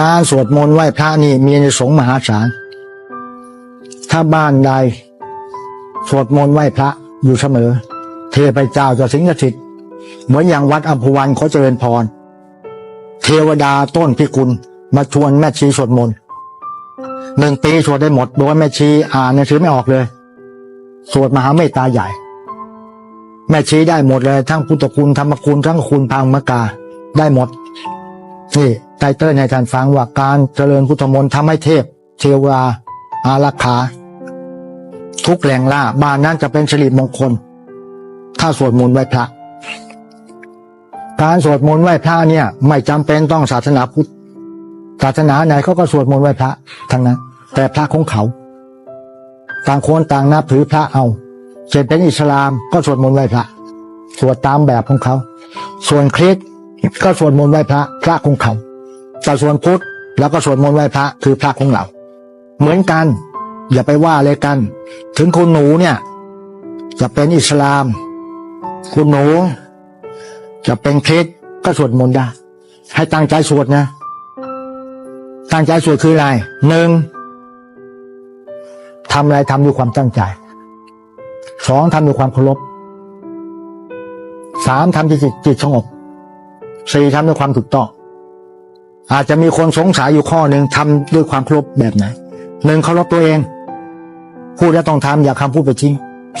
การสวดมนต์ไหว้พระนี่มีในสงส์มหาศาล ถ้าบ้านใด สวดมนต์ไหว้พระอยู่เสมอ เทพเจ้าจะสิงสถิต เหมือนอย่างวัดอัมพวันเขาเจริญพร เทวดาต้นพิกุลมาชวนแม่ชีสวดมนต์หนึ่งปีสวดได้หมดโดยแม่ชีอ่านหนังสือไม่ออกเลย สวดมหาเมตตาใหญ่ แม่ชีได้หมดเลย ทั้งพุทธคุณธรรมคุณทั้งคุณพามกา ได้หมดนี่ ไตเติ้ลให้ท่านฟังว่าการเจริญพุทธมนต์ทำให้เทพ เทวาอารักขา ทุกแหล่งล่าบ้านนั้นจะเป็นสิริมงคล ถ้าสวดมนต์ไหว้พระ การสวดมนต์ไหว้พระเนี่ย ไม่จำเป็นต้องศาสนาพุทธศาสนาไหนเขาก็สวดมนต์ไหว้พระทั้งนั้น แต่พระของเขา ต่างคนต่างนับถือพระเอาเช่นเป็นอิสลามก็สวดมนต์ไหว้พระ สวดตามแบบของเขา ส่วนคริสก็สวดมนต์ไหว้พระพระของเขา แต่ส่วนพุทธแล้วก็สวดมนต์ไหว้พระคือพระของเรา เหมือนกัน อย่าไปว่าเลยกัน ถึงคุณหนูเนี่ย จะเป็นอิสลาม คุณหนู จะเป็นคริสก็สวดมนต์ได้ ให้ตั้งใจสวดนะ ตั้งใจสวดคืออะไรหนึ่งทำอะไรทำด้วยความตั้งใจสองทำด้วยความเคารพสามทำจิตจิตสงบสี่ทำด้วยความถูกต้อง อาจจะมีคนสงสัยอยู่ข้อหนึ่งทำด้วยความเคารพแบบไหนหนึ่งเคารพตัวเองพูดแล้วต้องทำอย่าคำพูดไปทิ้ง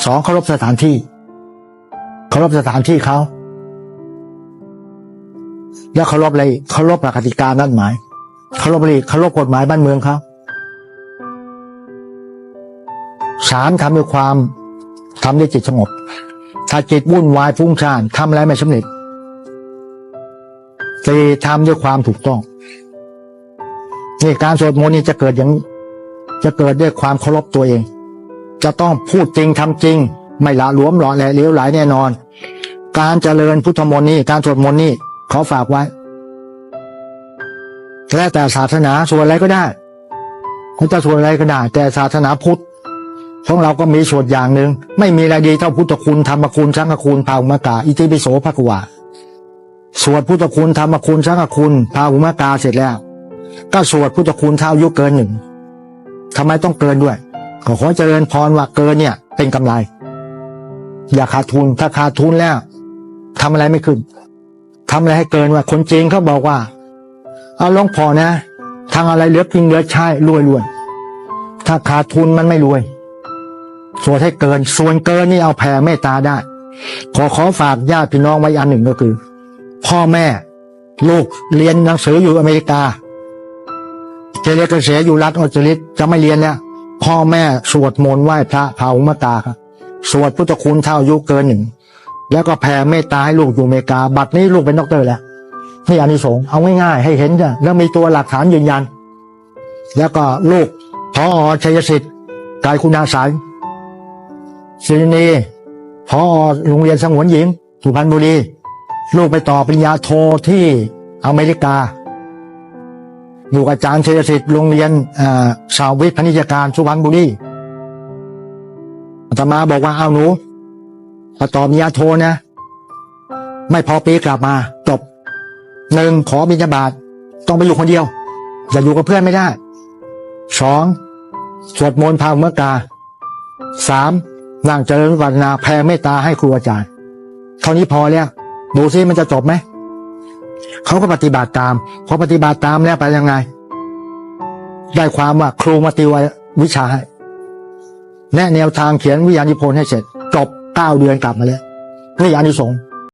สองเคารพสถานที่เคารพสถานที่เขาแล้วเคารพอะไรเคารพหลักกติกานั่นหมายเคารพอะไรเคารพกฎหมายบ้านเมืองเขาสามทำด้วยความทำด้วยจิตสงบถ้าจิตวุ่นวายฟุ้งซ่านทำอะไรไม่สำเร็จ สี่ทำด้วยความถูกต้องนี่การสวดมนต์นี่จะเกิดอย่างจะเกิดด้วยความเคารพตัวเอง จะต้องพูดจริงทำจริง ไม่ละหลวมหล่อแหละเลี้ยวไหลแน่นอน การเจริญพุทธมนต์นี่การสวดมนต์นี่ขอฝากไว้แล้วแต่ศาสนาส่วนอะไรก็ได้เขาจะส่วนอะไรก็ได้ แต่ศาสนาพุทธของเราก็มีส่วนอย่างหนึ่งไม่มีอะไรดีเท่าพุทธคุณธรรมคุณสังฆคุณภาวุมกาอิติปิโสภควา สวดพุทธคุณธรรมคุณสังฆคุณภาวุมกาเสร็จแล้ว ก็สวดพุทธคุณเท่ายุเกินหนึ่งทำไมต้องเกินด้วยก็ขอเจริญพรว่าเกินเนี่ย เป็นกำไร อย่าขาดทุนถ้าขาดทุนแล้วทำอะไรไม่ขึ้นทำอะไรให้เกินว่า คนจริงเขาบอกว่า เอาหลวงพอนะ ทางอะไรเหลือพิงเหลือใช้รวยรวยถ้าขาดทุนมันไม่รวยส่วนให้เกิน ส่วนเกินนี่เอาแผ่เมตตาได้ ขอขอฝากญาติพี่น้องไว้อันหนึ่งก็คือ พ่อแม่ ลูกเรียนหนังสืออยู่อเมริกาเจเรียนเกษตรอยู่รัฐออสเตรเลียจะไม่เรียนแล้วพ่อแม่สวดมนต์ไหว้พระเผามาตาครับสวดพุทธคุณเท่าอายุเกินหนึ่งแล้วก็แผ่เมตตาให้ลูกอยู่อเมริกา บัดนี้ลูกเป็นด็อกเตอร์แล้วนี่อานิสงส์เอาง่ายๆให้เห็นจ้ะแล้วมีตัวหลักฐานยืนยัน แล้วก็ลูกพอชัยสิทธิ์กายคุณาสายศิรินีพอโรงเรียนสงวนหญิงสุพรรณบุรี ลูกไปต่อปริญญาโทที่อเมริกา อยู่กับอาจารย์เชยสิทธิ์โรงเรียนสาววิทย์พนิจการสุพรรณบุรีอาตมาบอกว่าเอาหนูไปต่อปริญญาโทนะ ไม่พอปีกลับมาจบหนึ่งขอบิณฑบาตต้องไปอยู่คนเดียว อย่าอยู่กับเพื่อนไม่ได้สองสวดมนต์ภาวเมื่อกาสามนั่งเจริญวิปัสสนาแผ่เมตตาให้ครูอาจารย์เท่านี้พอแล้ว ดูซิมันจะจบไหมเขาก็ปฏิบัติตามพอปฏิบัติตามแล้วไปยังไง ได้ความว่าครูมาติววิชาให้แนะแนวทางเขียนวิญญาณิพนธ์ให้เสร็จ จบเก้าเดือนกลับมาแล้วนี่อานิสงส์